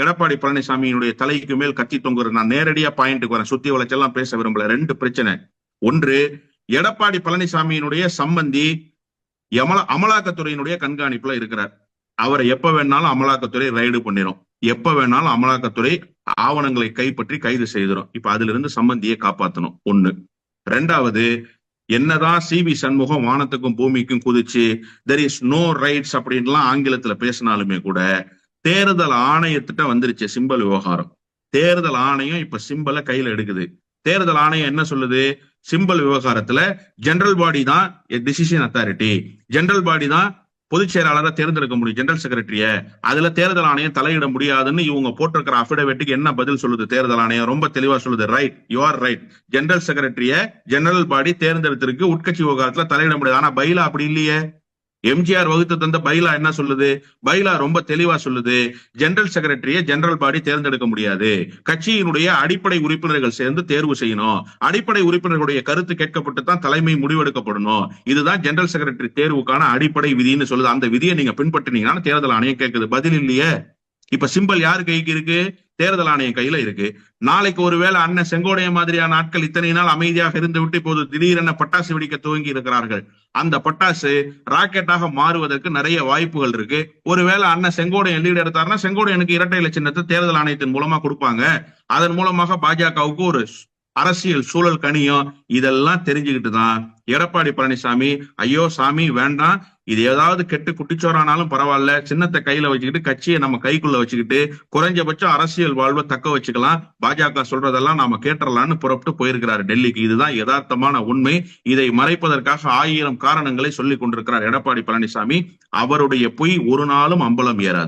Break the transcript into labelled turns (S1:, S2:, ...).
S1: எடப்பாடி பழனிசாமியினுடைய தலைக்கு மேல் கத்தி தொங்குற நான் நேரடியா பாயிண்ட்டுக்கு வரேன். சுத்தி வளைச்செல்லாம் பேச விரும்பல. ரெண்டு பிரச்சனை. ஒன்று எடப்பாடி பழனிசாமியினுடைய சம்பந்தி யமல அமலாக்கத்துறையினுடைய கண்காணிப்புல இருக்கிறார். அவரை எப்ப வேணாலும் அமலாக்கத்துறை ரைடு பண்ணிரும். எப்ப வேணாலும் அமலாக்கத்துறை ஆவணங்களை கைப்பற்றி கைது செய்திரும். இப்ப அதுல இருந்து சம்பந்தியை காப்பாத்தணும். ஒண்ணு. ரெண்டாவது என்னதான் சிபி சண்முகம் வானத்துக்கும் பூமிக்கும் குதிச்சு தெர் இஸ் நோ ரைட்ஸ் அப்படின்லாம் ஆங்கிலத்துல பேசினாலுமே கூட தேர்தல் ஆணையத்திட்ட வந்துருச்சு சிம்பல் விவகாரம். தேர்தல் ஆணையம் இப்ப சிம்பலை கையில எடுக்குது. தேர்தல் ஆணையம் என்ன சொல்லுது? சிம்பல் விவகாரத்துல ஜெனரல் பாடி தான் டிசிஷன் அத்தாரிட்டி ஜெனரல் பாடி தான் பொதுச் செயலாளரை தேர்ந்தெடுக்க முடியும் ஜெனரல் செக்ரட்டரிய அதுல தேர்தல் ஆணையம் தலையிட முடியாதுன்னு இவங்க போட்டிருக்கிற அபிடவேட்டுக்கு என்ன பதில் சொல்லுது தேர்தல் ஆணையம்? ரொம்ப தெளிவா சொல்லுது. Right you are right general செக்ரட்டரிய general body தேர்ந்தெடுத்திருக்கு உட்கட்சி விவகாரத்துல தலையிட முடியாது. ஆனா பைலா அப்படி இல்லையே. எம்ஜிஆர் வகுத்து தந்த பைலா என்ன சொல்லுது? பைலா ரொம்ப தெளிவா சொல்லுது. ஜெனரல் செக்ரட்டரியை ஜெனரல் பாடி தேர்ந்தெடுக்க முடியாது. கட்சியினுடைய அடிப்படை உறுப்பினர்கள் சேர்ந்து தேர்வு செய்யணும். அடிப்படை உறுப்பினர்களுடைய கருத்து கேட்கப்பட்டு தான் தலைமை முடிவெடுக்கப்படணும். இதுதான் ஜெனரல் செக்ரட்டரி தேர்வுக்கான அடிப்படை விதின்னு சொல்லுது. அந்த விதியை நீங்க பின்பற்றினீங்கன்னா தேர்தல் ஆணையம் கேட்குது. பதில் இல்லையே. இப்ப சிம்பல் யாரு கைக்கு இருக்கு? தேர்தல் ஆணையம் கையில இருக்கு. நாளைக்கு ஒருவேளை அண்ணன் செங்கோடைய மாதிரியான ஆட்கள் இத்தனை நாள் அமைதியாக இருந்து விட்டு இப்போது திடீரென பட்டாசு வெடிக்க துவங்கி இருக்கிறார்கள். அந்த பட்டாசு ராக்கெட்டாக மாறுவதற்கு நிறைய வாய்ப்புகள் இருக்கு. ஒருவேளை அண்ணன் செங்கோடையன் லீடு எடுத்தாருன்னா செங்கோடையனுக்கு இரட்டை இலை சின்னத்தை தேர்தல் ஆணையத்தின் மூலமா கொடுப்பாங்க. அதன் மூலமாக பாஜகவுக்கு ஒரு அரசியல் சூழல் கணியம் இதெல்லாம் தெரிஞ்சுக்கிட்டு தான் எடப்பாடி பழனிசாமி ஐயோ சாமி வேண்டாம். இது ஏதாவது கெட்டு குட்டிச்சோரானாலும் பரவாயில்ல சின்னத்தை கையில வச்சுக்கிட்டு கட்சியை நம்ம கைக்குள்ள வச்சுக்கிட்டு குறைஞ்சபட்சம் அரசியல் வாழ்வை தக்க வச்சுக்கலாம். பாஜக சொல்றதெல்லாம் நாம கேட்டுறலாம்னு புறப்பட்டு போயிருக்கிறார் டெல்லிக்கு. இதுதான் யதார்த்தமான உண்மை. இதை மறைப்பதற்காக ஆயிரம் காரணங்களை சொல்லிக் கொண்டிருக்கிறார் எடப்பாடி பழனிசாமி. அவருடைய பொய் ஒரு நாளும் அம்பலம் ஏறாது.